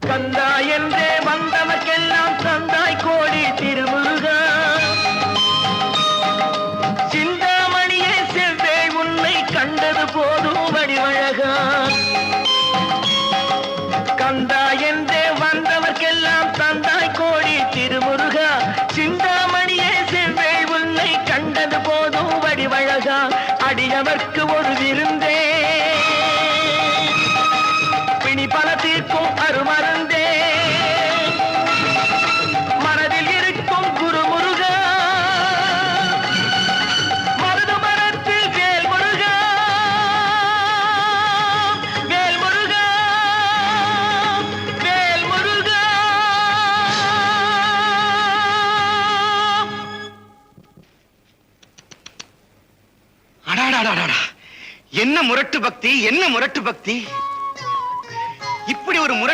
கந்தா என்றே வந்தவர்க்கெல்லாம் தந்தாய் கோடி திருமுருகா. சிந்தாமணியே செவ்வே உன்னை கண்டது போதும் வடிவழகா. கந்தா என்றே வந்தவர்க்கெல்லாம் தந்தாய் கோடி திருமுருகா. சிந்தாமணியே செவ்வே உன்னை கண்டது போதும் வடிவழகா. அடியவர்க்கு ஒரு விருந்து என்ன முரட்டு பக்தி என்ன முரட்டு பக்தி? இப்படி ஒரு முரட்டு